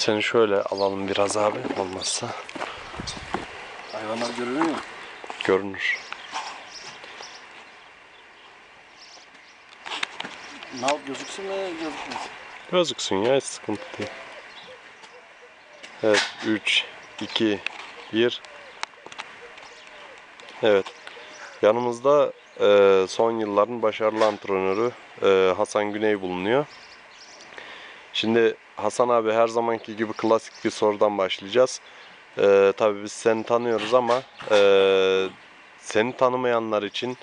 Seni şöyle alalım biraz abi olmazsa Hayvanlar görünüyor mu? görünür. Nal gözüksün mü gözükmesin? Gözüksün ya hiç sıkıntı değil. Evet 3, 2, 1. Evet. Yanımızda e, son yılların başarılı antrenörü e, Hasan Güney bulunuyor. Şimdi Hasan abi her zamanki gibi klasik bir sorudan başlayacağız. E, tabii biz seni tanıyoruz ama e, seni tanımayanlar için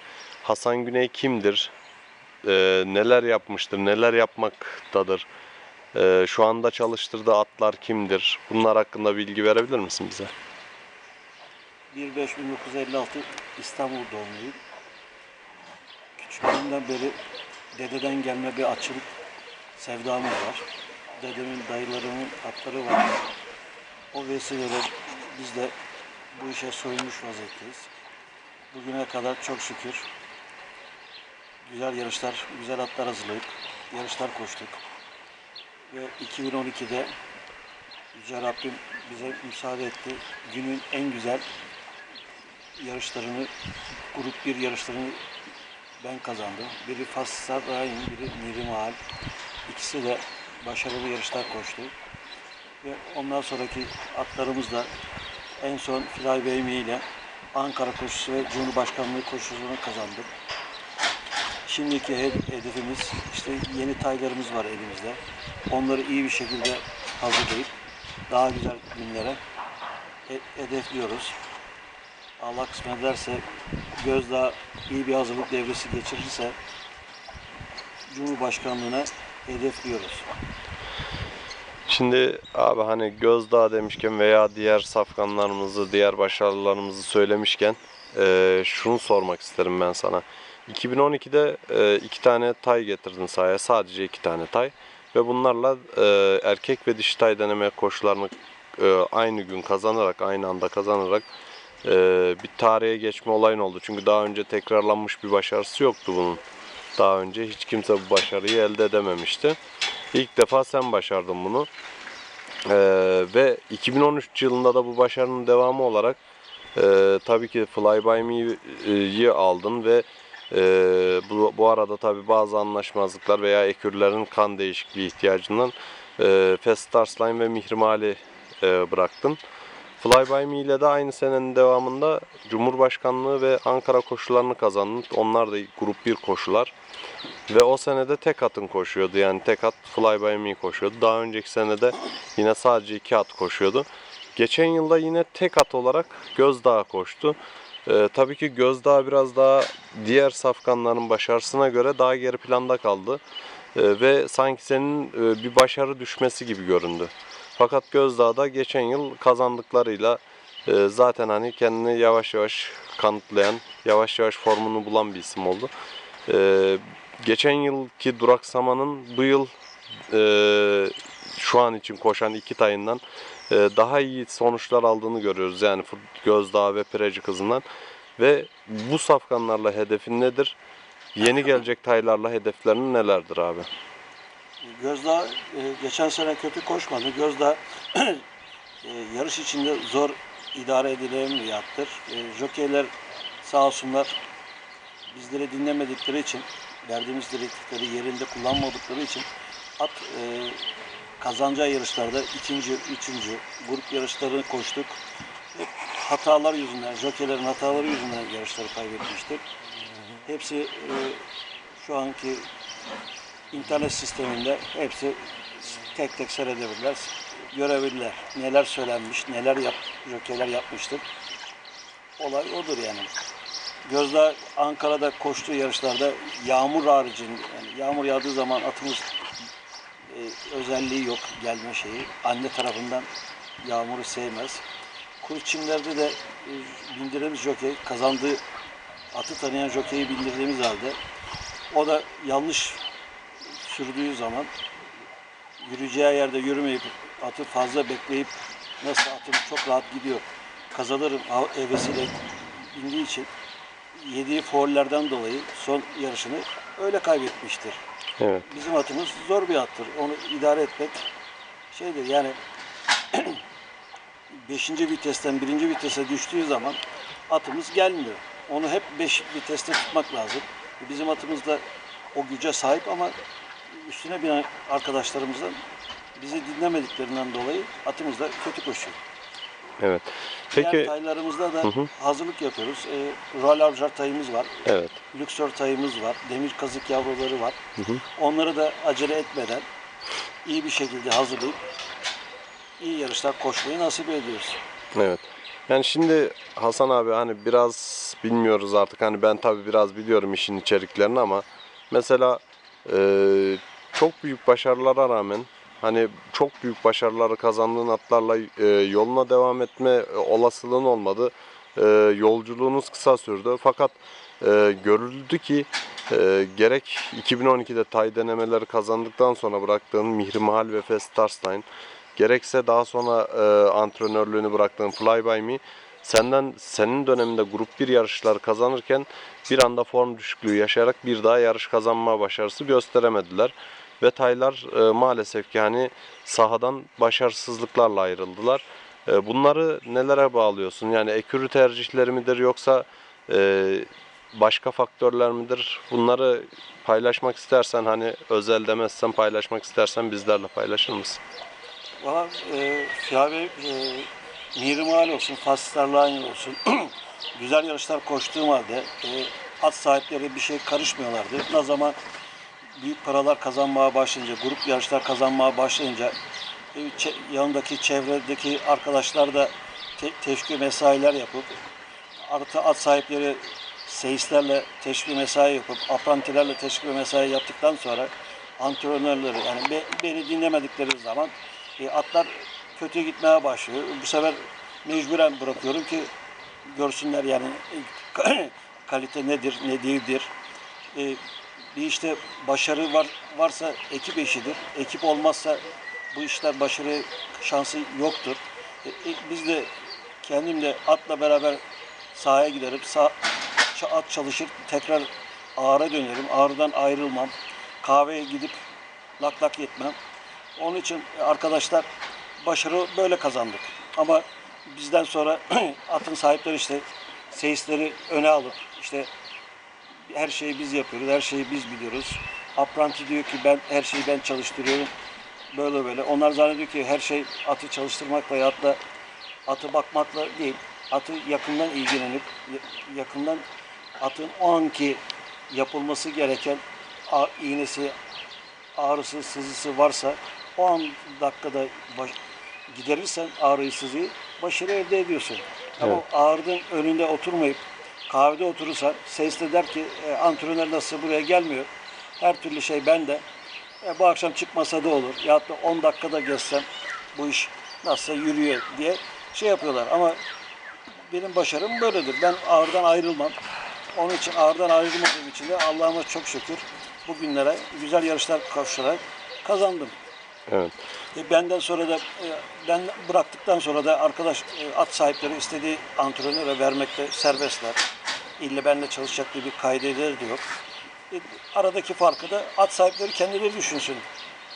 Hasan Güney kimdir? E, neler yapmıştır? Neler yapmaktadır? Ee, şu anda çalıştırdığı atlar kimdir? Bunlar hakkında bilgi verebilir misin bize? 1-5-1956 İstanbul doğumluyum. Küçüklüğümden beri dededen gelme bir açılık sevdamız var. Dedemin, dayılarımın atları var. O vesileyle biz de bu işe soyunmuş vaziyetteyiz. Bugüne kadar çok şükür güzel yarışlar, güzel atlar hazırlayıp yarışlar koştuk. Ve 2012'de Yüce Rabbim bize müsaade etti. Günün en güzel yarışlarını, grup bir yarışlarını ben kazandım. Biri Fas Sarayın, biri Miri Mahal. İkisi de başarılı yarışlar koştu. Ve ondan sonraki atlarımız da en son Filay Beymi ile Ankara koşusu ve Cumhurbaşkanlığı koşusunu kazandım. Şimdiki he- hedefimiz işte yeni taylarımız var elimizde. Onları iyi bir şekilde hazırlayıp daha güzel günlere he- hedefliyoruz. Allah kısmet ederse Gözdağ iyi bir hazırlık devresi geçirirse Cumhurbaşkanlığına hedefliyoruz. Şimdi abi hani Gözdağ demişken veya diğer safkanlarımızı, diğer başarılarımızı söylemişken eee, şunu sormak isterim ben sana. 2012'de eee, iki tane tay getirdin sahaya. Sadece iki tane tay. Ve bunlarla eee, erkek ve dişi tay deneme koşularını eee, aynı gün kazanarak, aynı anda kazanarak eee, bir tarihe geçme olayın oldu. Çünkü daha önce tekrarlanmış bir başarısı yoktu bunun. Daha önce hiç kimse bu başarıyı elde edememişti. İlk defa sen başardın bunu. Ee, ve 2013 yılında da bu başarının devamı olarak e, tabii ki Fly By Me'yi aldın ve e, bu, bu arada tabii bazı anlaşmazlıklar veya ekürlerin kan değişikliği ihtiyacından e, Fast Stars Line ve Mihrimali e, bıraktın. Fly By Me ile de aynı senenin devamında Cumhurbaşkanlığı ve Ankara koşularını kazandın. Onlar da grup 1 koşular. Ve o senede tek atın koşuyordu. Yani tek at Fly By Me koşuyordu. Daha önceki senede yine sadece iki at koşuyordu. Geçen yılda yine tek at olarak Gözdağ koştu. Ee, tabii ki Gözdağ biraz daha diğer safkanların başarısına göre daha geri planda kaldı. Ee, ve sanki senin e, bir başarı düşmesi gibi göründü. Fakat Gözdağ'da geçen yıl kazandıklarıyla e, zaten hani kendini yavaş yavaş kanıtlayan, yavaş yavaş formunu bulan bir isim oldu. Ee, geçen yılki duraksamanın bu yıl e, şu an için koşan iki tayından e, daha iyi sonuçlar aldığını görüyoruz. Yani Gözdağ ve Pireci kızından. Ve bu safkanlarla hedefin nedir? Yeni gelecek taylarla hedeflerin nelerdir abi? Gözdağ e, geçen sene kötü koşmadı. Gözdağ e, yarış içinde zor idare edilen bir yattır. E, jokeyler sağ olsunlar bizleri dinlemedikleri için, verdiğimiz direktifleri yerinde kullanmadıkları için at e, kazanacağı yarışlarda ikinci, üçüncü grup yarışlarını koştuk. Hep hatalar yüzünden, jokeylerin hataları yüzünden yarışları kaybetmiştik. Hepsi e, şu anki internet sisteminde hepsi tek tek seyredebilirler, görebilirler. Neler söylenmiş, neler yap, jokeyler yapmıştır. Olay odur yani. Gözde Ankara'da koştuğu yarışlarda yağmur haricinde, yani yağmur yağdığı zaman atımız e, özelliği yok gelme şeyi. Anne tarafından yağmuru sevmez. Kuru çimlerde de e, bindirdiğimiz jokey kazandığı atı tanıyan jokeyi bindirdiğimiz halde o da yanlış sürdüğü zaman yürüyeceği yerde yürümeyip atı fazla bekleyip nasıl atım çok rahat gidiyor kazanırım hevesiyle bindiği için yediği foullerden dolayı son yarışını öyle kaybetmiştir. Evet. Bizim atımız zor bir attır. Onu idare etmek şeydir yani beşinci vitesten birinci vitese düştüğü zaman atımız gelmiyor. Onu hep beş viteste tutmak lazım. Bizim atımız da o güce sahip ama üstüne binen arkadaşlarımızdan bizi dinlemediklerinden dolayı atımız da kötü koşuyor. Evet. Diğer Peki taylarımızda da Hı hı. hazırlık yapıyoruz. E, Royal Avcar tayımız var. evet. Lüksör tayımız var. Demir kazık yavruları var. Hı hı. Onları da acele etmeden iyi bir şekilde hazırlayıp iyi yarışlar koşmayı nasip ediyoruz. Evet. Yani şimdi Hasan abi hani biraz bilmiyoruz artık hani ben tabii biraz biliyorum işin içeriklerini ama mesela e, çok büyük başarılara rağmen hani çok büyük başarıları kazandığın atlarla e, yoluna devam etme olasılığın olmadı. E, yolculuğunuz kısa sürdü fakat e, görüldü ki e, gerek 2012'de tay denemeleri kazandıktan sonra bıraktığın Mihrimahal ve Festarstein gerekse daha sonra e, antrenörlüğünü bıraktığın Fly By Me senden senin döneminde grup 1 yarışları kazanırken bir anda form düşüklüğü yaşayarak bir daha yarış kazanma başarısı gösteremediler. Ve Taylar e, maalesef ki hani sahadan başarısızlıklarla ayrıldılar. E, bunları nelere bağlıyorsun? Yani ekürü tercihleri midir yoksa e, başka faktörler midir? Bunları paylaşmak istersen hani özel demezsen paylaşmak istersen bizlerle paylaşır mısın? Valla e, Fiyabe e, Mihrimahal olsun, Faslar Line olsun güzel yarışlar koştuğum halde e, at sahipleri bir şey karışmıyorlardı. Ne zaman büyük paralar kazanmaya başlayınca, grup yarışlar kazanmaya başlayınca e, yanındaki çevredeki arkadaşlar da te- teşvik mesailer yapıp artı at sahipleri seyislerle teşvik mesai yapıp aprantilerle teşvik mesai yaptıktan sonra antrenörleri yani be- beni dinlemedikleri zaman e, atlar kötü gitmeye başlıyor. Bu sefer mecburen bırakıyorum ki görsünler yani e, kalite nedir, ne değildir. E, bir işte başarı var varsa ekip işidir. Ekip olmazsa bu işler başarı şansı yoktur. E, e, biz de kendim de atla beraber sahaya giderim. Sağ, at çalışır. Tekrar ağıra dönerim. Ağrıdan ayrılmam. Kahveye gidip lak lak yetmem. Onun için arkadaşlar başarı böyle kazandık. Ama bizden sonra atın sahipleri işte seyisleri öne alıp işte her şeyi biz yapıyoruz, her şeyi biz biliyoruz. Apranti diyor ki ben her şeyi ben çalıştırıyorum. Böyle böyle. Onlar zannediyor ki her şey atı çalıştırmakla ya da atı bakmakla değil. Atı yakından ilgilenip ya- yakından atın o anki yapılması gereken iğnesi, ağrısı, sızısı varsa o an dakikada baş, giderirsen ağrıyı, sızıyı başarı elde ediyorsun. Ama Evet. ağrının önünde oturmayıp kahvede oturursan ses de der ki e, antrenör nasıl buraya gelmiyor. Her türlü şey bende. E, bu akşam çıkmasa da olur. Ya da 10 dakikada gezsem bu iş nasıl yürüyor diye şey yapıyorlar. Ama benim başarım böyledir. Ben ağırdan ayrılmam. Onun için ağırdan ayrılmadığım için de Allah'ıma çok şükür bugünlere güzel yarışlar koşarak kazandım. Evet. E, benden sonra da e, ben bıraktıktan sonra da arkadaş e, at sahipleri istediği antrenöre vermekte serbestler. İlle benimle çalışacak diye bir kaideleri de yok. E, aradaki farkı da at sahipleri kendileri düşünsün.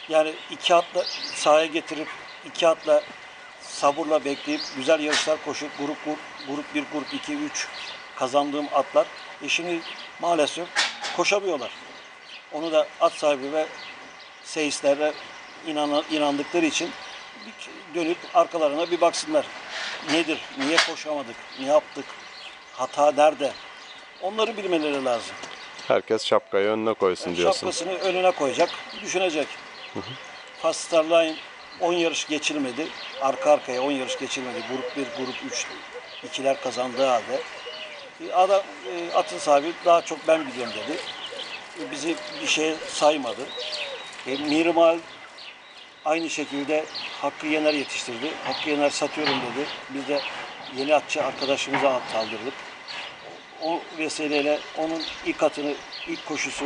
Yani iki atla sahaya getirip iki atla sabırla bekleyip güzel yarışlar koşup grup grup, grup 1, grup 2, 3 kazandığım atlar e şimdi maalesef koşamıyorlar. Onu da at sahibi ve seyislerle inanan, inandıkları için dönüp arkalarına bir baksınlar. Nedir? Niye koşamadık? Ne yaptık? Hata nerede? Onları bilmeleri lazım. Herkes şapkayı önüne koysun diyorsun. Şapkasını önüne koyacak, düşünecek. Fast Star Line 10 yarış geçilmedi. Arka arkaya 10 yarış geçilmedi. Grup 1, grup 3 ikiler kazandığı halde. E, Adam, e, atın sahibi daha çok ben biliyorum dedi. E, Bizi bir şeye saymadı. E, Mirimal aynı şekilde Hakkı Yener yetiştirdi. Hakkı Yener satıyorum dedi. Biz de yeni atçı arkadaşımıza at kaldırdık o vesileyle onun ilk atını, ilk koşusu,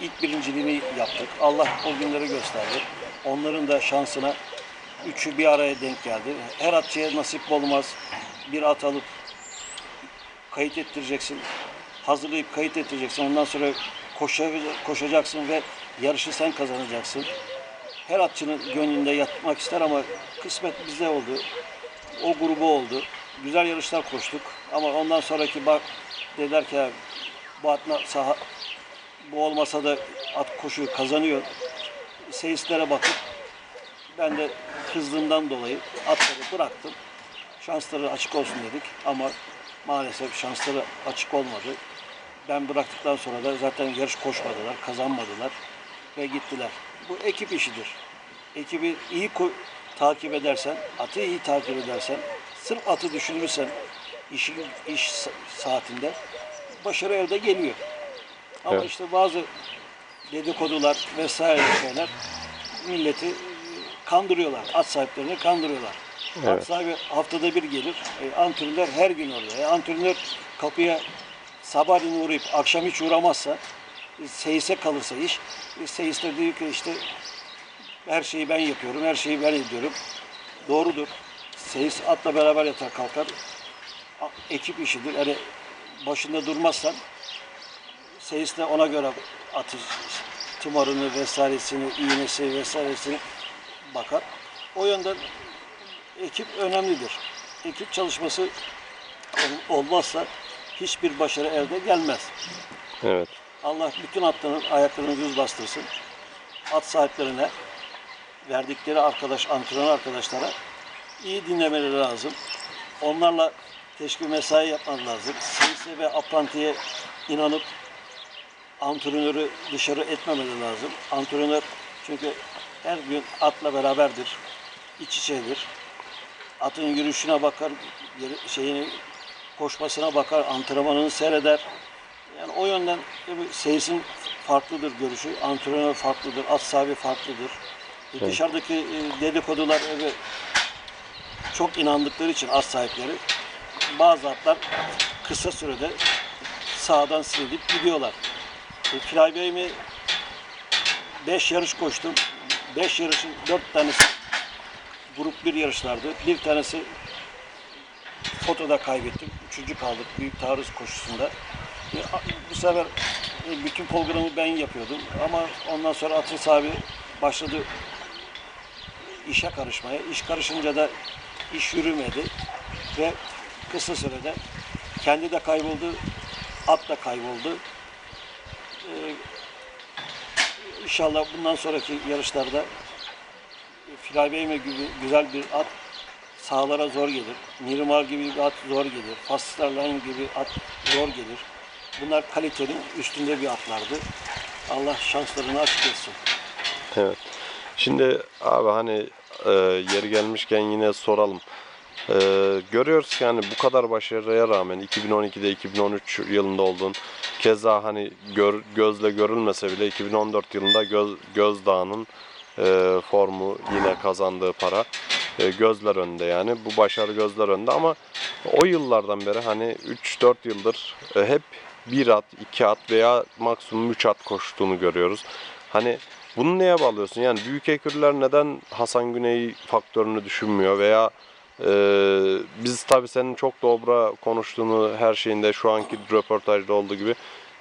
ilk birinciliğini yaptık. Allah o günleri gösterdi. Onların da şansına üçü bir araya denk geldi. Her atçıya nasip olmaz. Bir at alıp kayıt ettireceksin. Hazırlayıp kayıt ettireceksin. Ondan sonra koşa, koşacaksın ve yarışı sen kazanacaksın. her atçının gönlünde yatmak ister ama kısmet bizde oldu. O grubu oldu. Güzel yarışlar koştuk. Ama ondan sonraki bak dediler ki "Ya bu atla saha bu olmasa da at koşuyu kazanıyor. Seyislere bakıp ben de kızdığımdan dolayı atları bıraktım. Şansları açık olsun dedik ama maalesef şansları açık olmadı. Ben bıraktıktan sonra da zaten yarış koşmadılar, kazanmadılar ve gittiler. Bu ekip işidir. Ekibi iyi takip edersen, atı iyi takip edersen, sırf atı düşünürsen işin iş sa- saatinde başarı elde geliyor. Ama Evet. işte bazı dedikodular vesaire şeyler milleti kandırıyorlar. At sahiplerini kandırıyorlar. At Evet. sahibi haftada bir gelir. E, antrenör her gün orada. E, antrenör kapıya sabahleyin uğrayıp akşam hiç uğramazsa e, seyise kalırsa iş e, seyis de diyor ki işte her şeyi ben yapıyorum, her şeyi ben ediyorum. Doğrudur. Seyis atla beraber yatar kalkar. Ekip işidir. Yani başında durmazsan seyis de ona göre atı tımarını vesairesini, iğnesi vesairesini bakar. O yönden ekip önemlidir. Ekip çalışması ol- olmazsa hiçbir başarı elde gelmez. Evet. Allah bütün atların ayaklarını düz bastırsın. At sahiplerine, verdikleri arkadaş, antrenör arkadaşlara iyi dinlemeleri lazım. Onlarla teşkil mesai yapmaları lazım. Seyise ve aprantiye inanıp antrenörü dışarı etmemeleri lazım. Antrenör çünkü her gün atla beraberdir. iç içedir. Atın yürüyüşüne bakar, şeyini koşmasına bakar, antrenmanını seyreder. Yani o yönden tabii seyisin farklıdır görüşü, antrenör farklıdır, at sahibi farklıdır. E, Evet. Dışarıdaki e, dedikodular evet, çok inandıkları için at sahipleri bazı atlar kısa sürede sağdan silinip gidiyorlar. E, mi 5 yarış koştum. 5 yarışın 4 tanesi grup bir yarışlardı. Bir tanesi fotoda kaybettim. Üçüncü kaldık büyük taarruz koşusunda. E, bu sefer e, bütün programı ben yapıyordum. Ama ondan sonra atın sahibi başladı işe karışmaya. İş karışınca da iş yürümedi. Ve kısa sürede kendi de kayboldu, at da kayboldu. Ee, inşallah bundan sonraki yarışlarda Filay Beyme gibi güzel bir at sahalara zor gelir. Mirimar gibi bir at zor gelir. Faslarlan gibi at zor gelir. Bunlar kalitenin üstünde bir atlardı. Allah şanslarını açık etsin. Evet. Şimdi abi hani e, yeri gelmişken yine soralım. E, görüyoruz ki hani bu kadar başarıya rağmen 2012'de 2013 yılında oldun. Keza hani gör, gözle görülmese bile 2014 yılında Göz, Gözdağ'ın e, formu yine kazandığı para e, gözler önünde yani. Bu başarı gözler önünde ama o yıllardan beri hani 3-4 yıldır e, hep bir at, iki at veya maksimum 3 at koştuğunu görüyoruz. Hani bunu neye bağlıyorsun? Yani büyük ekürler neden Hasan Güney faktörünü düşünmüyor veya e, biz tabii senin çok dobra konuştuğunu her şeyinde şu anki röportajda olduğu gibi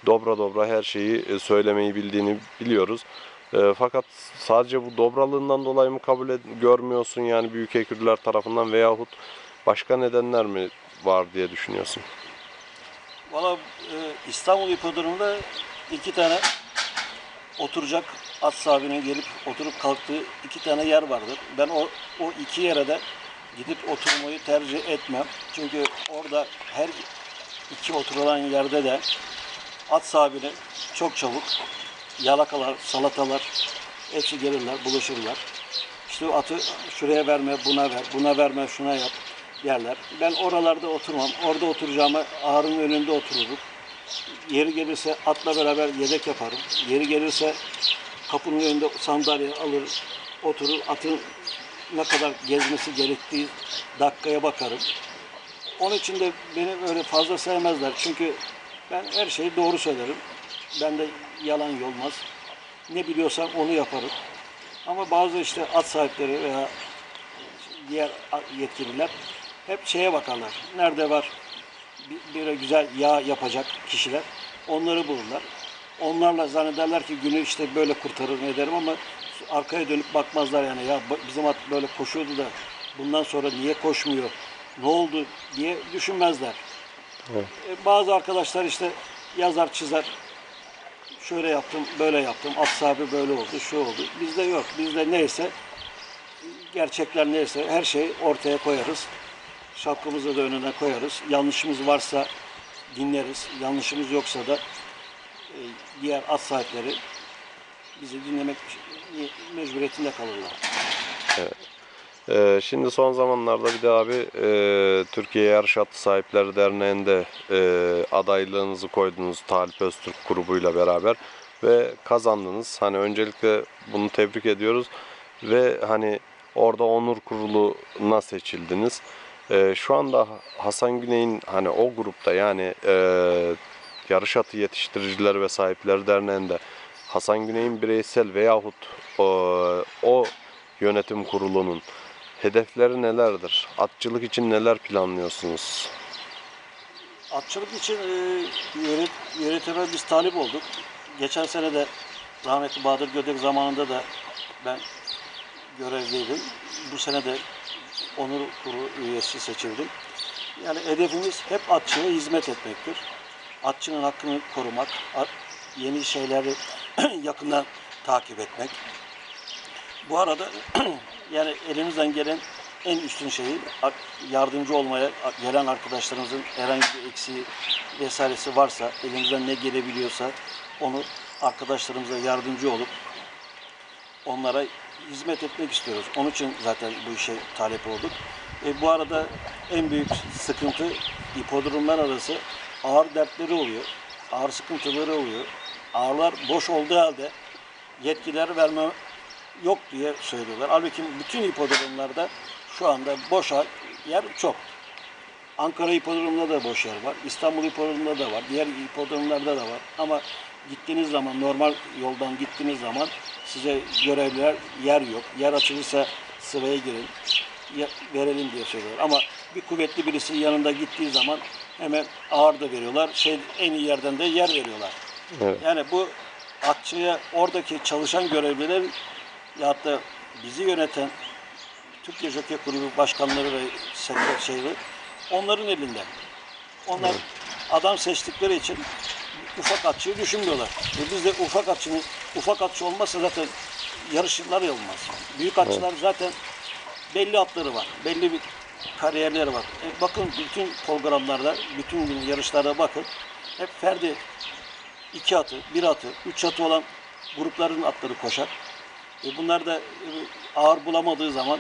dobra dobra her şeyi e, söylemeyi bildiğini biliyoruz. E, fakat sadece bu dobralığından dolayı mı kabul ed- görmüyorsun yani büyük ekürler tarafından veyahut başka nedenler mi var diye düşünüyorsun? Valla e, İstanbul Hipodromu'nda iki tane oturacak at sahibinin gelip oturup kalktığı iki tane yer vardır. Ben o, o iki yere de gidip oturmayı tercih etmem. Çünkü orada her iki oturulan yerde de at sahibini çok çabuk yalakalar, salatalar hepsi gelirler, buluşurlar. İşte atı şuraya verme, buna ver, buna verme, şuna yap yerler. Ben oralarda oturmam. Orada oturacağıma ağrın önünde otururum. Yeri gelirse atla beraber yedek yaparım. Yeri gelirse kapının önünde sandalye alır, oturur. Atın ne kadar gezmesi gerektiği dakikaya bakarım. Onun için de beni öyle fazla sevmezler. Çünkü ben her şeyi doğru söylerim. Bende yalan olmaz. Ne biliyorsam onu yaparım. Ama bazı işte at sahipleri veya diğer yetkililer hep şeye bakarlar. Nerede var bir güzel yağ yapacak kişiler onları bulurlar. Onlarla zannederler ki günü işte böyle kurtarır ederim ama arkaya dönüp bakmazlar yani ya bizim at böyle koşuyordu da bundan sonra niye koşmuyor ne oldu diye düşünmezler. Evet. E, bazı arkadaşlar işte yazar çizer şöyle yaptım böyle yaptım at sahibi böyle oldu şu oldu bizde yok bizde neyse gerçekler neyse her şeyi ortaya koyarız şapkamızı da önüne koyarız yanlışımız varsa dinleriz yanlışımız yoksa da e, diğer at sahipleri bizi dinlemek mecburiyetinde kalırlar. Ee, şimdi son zamanlarda bir de abi e, Türkiye Yarış Atı Sahipleri Derneği'nde e, adaylığınızı koydunuz Talip Öztürk grubuyla beraber ve kazandınız. Hani öncelikle bunu tebrik ediyoruz ve hani orada onur kuruluna seçildiniz. E, şu anda Hasan Güney'in hani o grupta yani e, Yarış Atı Yetiştiriciler ve Sahipleri Derneği'nde Hasan Güney'in bireysel veyahut o, o yönetim kurulunun hedefleri nelerdir? Atçılık için neler planlıyorsunuz? Atçılık için e, yönet, yönetime biz talip olduk. Geçen sene de rahmetli Bahadır Gödek zamanında da ben görevdeydim. Bu sene de onur kuru üyesi seçildim. Yani hedefimiz hep atçıya hizmet etmektir. Atçının hakkını korumak, yeni şeyleri yakından takip etmek. Bu arada yani elimizden gelen en üstün şeyi yardımcı olmaya gelen arkadaşlarımızın herhangi bir eksiği vesairesi varsa elimizden ne gelebiliyorsa onu arkadaşlarımıza yardımcı olup onlara hizmet etmek istiyoruz. Onun için zaten bu işe talep olduk. E, bu arada en büyük sıkıntı hipodromlar arası ağır dertleri oluyor. Ağır sıkıntıları oluyor. Ağırlar boş olduğu halde yetkiler verme yok diye söylüyorlar. Halbuki bütün hipodromlarda şu anda boş yer çok. Ankara hipodromunda da boş yer var. İstanbul hipodromunda da var. Diğer hipodromlarda da var. Ama gittiğiniz zaman normal yoldan gittiğiniz zaman size görevliler yer yok. Yer açılırsa sıraya girin. verelim diye söylüyorlar. Ama bir kuvvetli birisi yanında gittiği zaman hemen ağır da veriyorlar. Şey en iyi yerden de yer veriyorlar. Evet. Yani bu atçıya oradaki çalışan görevlilerin ya da bizi yöneten Türkiye Jockey Kulübü başkanları ve sekreter şeyleri onların elinde. Onlar adam seçtikleri için ufak atçıyı düşünmüyorlar. E biz de ufak atçının ufak atçı olmazsa zaten yarışlar olmaz. Büyük atçılar zaten belli atları var. Belli bir kariyerleri var. E bakın bütün programlarda, bütün yarışlarda bakın. Hep ferdi iki atı, bir atı, üç atı olan grupların atları koşar. E bunlar da e, ağır bulamadığı zaman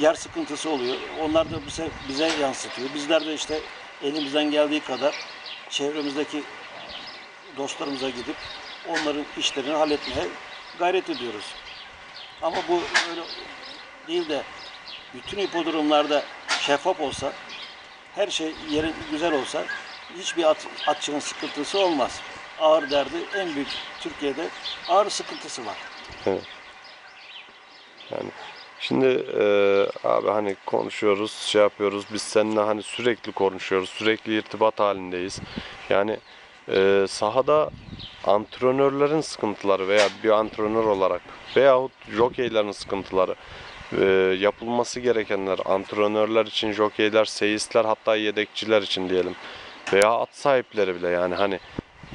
yer sıkıntısı oluyor. Onlar da bize, bize yansıtıyor. Bizler de işte elimizden geldiği kadar çevremizdeki dostlarımıza gidip onların işlerini halletmeye gayret ediyoruz. Ama bu öyle değil de bütün hipodromlarda şeffaf olsa, her şey yeri güzel olsa hiçbir at, atçının sıkıntısı olmaz. Ağır derdi en büyük Türkiye'de ağır sıkıntısı var. Evet. Yani şimdi e, abi hani konuşuyoruz, şey yapıyoruz. Biz seninle hani sürekli konuşuyoruz, sürekli irtibat halindeyiz. Yani e, sahada antrenörlerin sıkıntıları veya bir antrenör olarak veyahut jokeylerin sıkıntıları e, yapılması gerekenler antrenörler için jokeyler, seyisler hatta yedekçiler için diyelim veya at sahipleri bile yani hani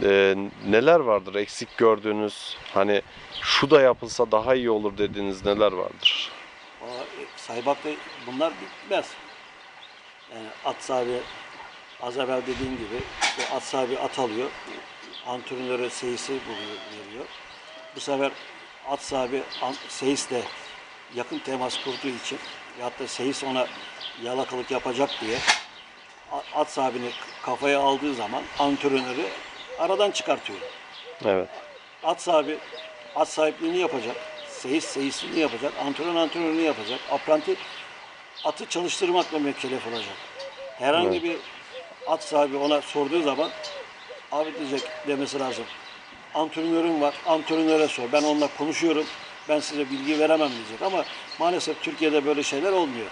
e, neler vardır eksik gördüğünüz hani şu da yapılsa daha iyi olur dediğiniz neler vardır? Valla, e, Saymakta bunlar bitmez. Yani at sahibi az evvel dediğim gibi at sahibi at alıyor. Antrenörü seyisi veriyor. Bu sefer at sahibi seyisle yakın temas kurduğu için ya da seyis ona yalakalık yapacak diye at sahibini kafaya aldığı zaman antrenörü aradan çıkartıyor. Evet. At sahibi at sahipliğini yapacak. Seyis seyisliğini yapacak. Antrenör antrenörünü yapacak. Apranti atı çalıştırmakla mükellef olacak. Herhangi bir at sahibi ona sorduğu zaman abi diyecek demesi lazım. Antrenörüm var. Antrenöre sor. Ben onunla konuşuyorum. Ben size bilgi veremem diyecek. Ama maalesef Türkiye'de böyle şeyler olmuyor.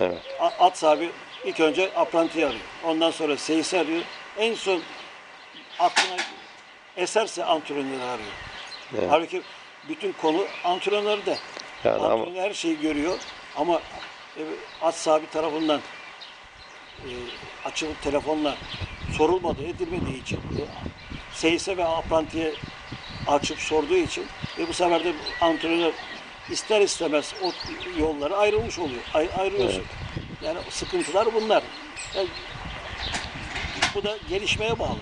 Evet. At sahibi ilk önce aprantiyi arıyor. Ondan sonra seyisi arıyor. En son aklına eserse antrenörü arıyor. Evet. Halbuki bütün konu antrenörde. Yani ama Antrenör her şeyi görüyor ama e, at sahibi tarafından e, açılıp telefonla sorulmadığı, edilmediği için e, seyise ve aprantiye açıp sorduğu için ve bu sefer de antrenör ister istemez o yollara ayrılmış oluyor. Ay, ayrılıyorsun. Yani sıkıntılar bunlar. Yani bu da gelişmeye bağlı.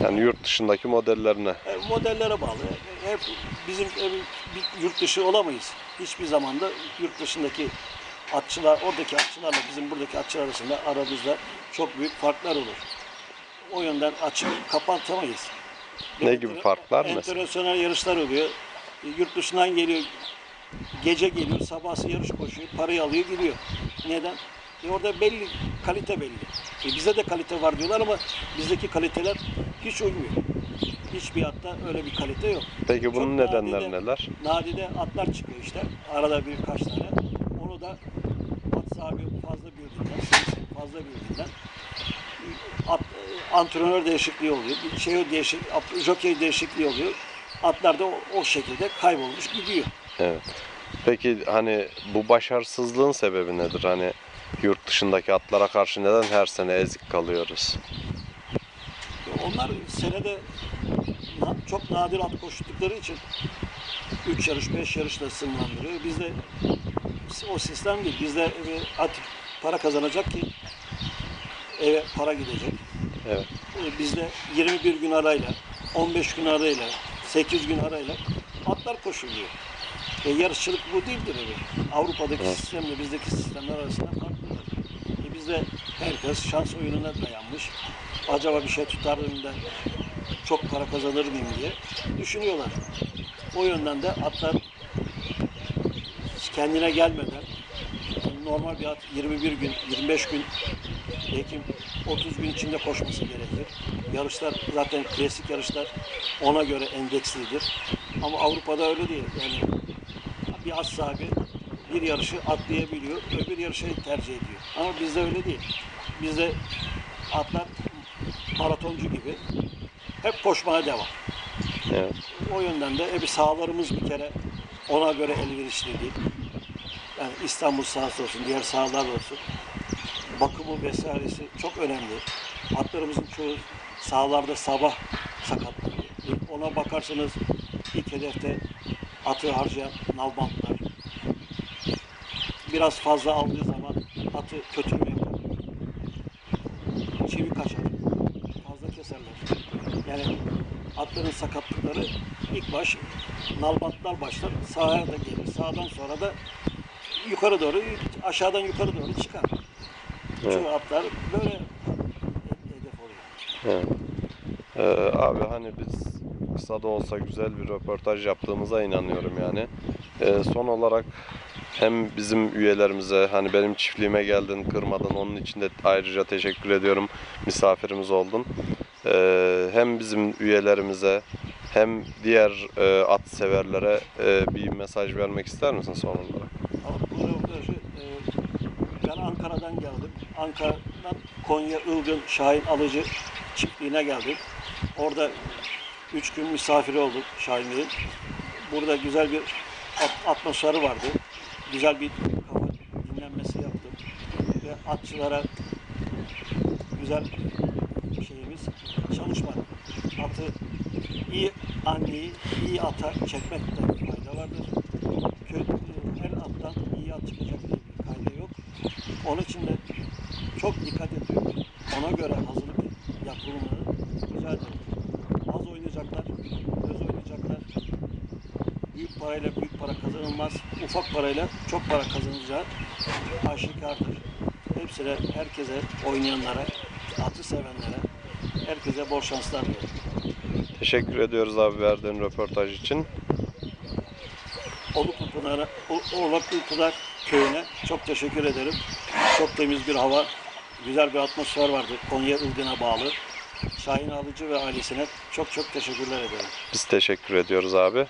yani yurt dışındaki modellerine. E, modellere bağlı. E, Hep bizim e, bir yurt dışı olamayız. Hiçbir zamanda yurt dışındaki atçılar, oradaki atçılarla bizim buradaki atçılar arasında aramızda çok büyük farklar olur. O yönden açık kapatamayız. Ne gibi farklar mesela? Enternasyonel yarışlar oluyor. E, Yurt dışından geliyor. Gece geliyor, sabahsı yarış koşuyor, parayı alıyor, gidiyor. Neden? E orada belli, kalite belli. E bize de kalite var diyorlar ama bizdeki kaliteler hiç uymuyor. Hiçbir hatta öyle bir kalite yok. Peki bunun Çok nedenleri nadide- neler? Nadide atlar çıkıyor işte. Arada birkaç tane. Onu da at sahibi fazla seyirci fazla bildiğinden at, e, antrenör değişikliği oluyor. Şey değişik, jokey değişikliği oluyor. Atlar da o, o şekilde kaybolmuş gidiyor. Evet. Peki hani bu başarısızlığın sebebi nedir? Hani yurt dışındaki atlara karşı neden her sene ezik kalıyoruz? Onlar senede çok nadir at koştukları için 3 yarış, 5 yarışla sınırlandırıyor. Bizde o sistem değil. Bizde at para kazanacak ki eve para gidecek. Evet. Ee, Bizde 21 gün arayla, 15 gün arayla, 8 gün arayla atlar koşuluyor. E, yarışçılık bu değildir. öyle. Avrupa'daki Evet. sistemle bizdeki sistemler arasında farklıdır. E, bizde herkes şans oyununa dayanmış. Acaba bir şey tutar da çok para kazanır mıyım diye düşünüyorlar. O yönden de atlar kendine gelmeden normal bir at 21 gün, 25 gün belki 30 gün içinde koşması gerekir. Yarışlar zaten klasik yarışlar ona göre endekslidir. Ama Avrupa'da öyle değil. Yani bir at sahibi bir yarışı atlayabiliyor, öbür yarışı tercih ediyor. Ama bizde öyle değil. Bizde atlar maratoncu gibi hep koşmaya devam. Evet. O yönden de e, bir sahalarımız bir kere ona göre elverişli değil. Yani İstanbul sahası olsun, diğer sahalar olsun. Bakımı vesairesi çok önemli. Atlarımızın çoğu sahalarda sabah sakatlanıyor. Ona bakarsanız ilk hedefte atı harcayan nalbantlar. Biraz fazla aldığı zaman atı kötülüğü yapar. Çivi kaçar. Fazla keserler. Yani atların sakatlıkları ilk baş nalbantlar başlar. Sahaya da gelir. Sağdan sonra da yukarı doğru, aşağıdan yukarı doğru çıkar. Çoğu atlar böyle hedef oluyor. Evet. Ee, abi hani biz kısa da olsa güzel bir röportaj yaptığımıza inanıyorum yani. Ee, son olarak hem bizim üyelerimize hani benim çiftliğime geldin kırmadın onun için de ayrıca teşekkür ediyorum misafirimiz oldun. Ee, hem bizim üyelerimize hem diğer e, at severlere e, bir mesaj vermek ister misin son olarak? E, ben Ankara'dan geldim. Ankara'dan Konya Ilgın Şahin Alıcı çiftliğine geldim. Orada üç gün misafiri olduk Şahinlerin. Burada güzel bir at- atmosferi vardı. Güzel bir kafa dinlenmesi yaptım. Ve atçılara güzel şeyimiz çalışma. Atı iyi anneyi iyi ata çekmekte fayda vardır. Kötü, her attan iyi at çıkacak diye bir kayda yok. Onun için de çok dikkat ediyorum. Ona göre hazırlık yapılmalı. Rica ederim. Az oynayacaklar, öz oynayacaklar. Büyük parayla büyük para kazanılmaz. Ufak parayla çok para kazanacağı aşikardır. Hepsine, herkese, oynayanlara, atı sevenlere, herkese bol şanslar diliyorum. Teşekkür ediyoruz abi verdiğin röportaj için. Oluklu Pınar'a, Oluklu Pınar köyüne çok teşekkür ederim. Çok temiz bir hava, güzel bir atmosfer vardı. Konya Ilgın'a bağlı. Şahin Alıcı ve ailesine çok çok teşekkürler ederim. Biz teşekkür ediyoruz abi.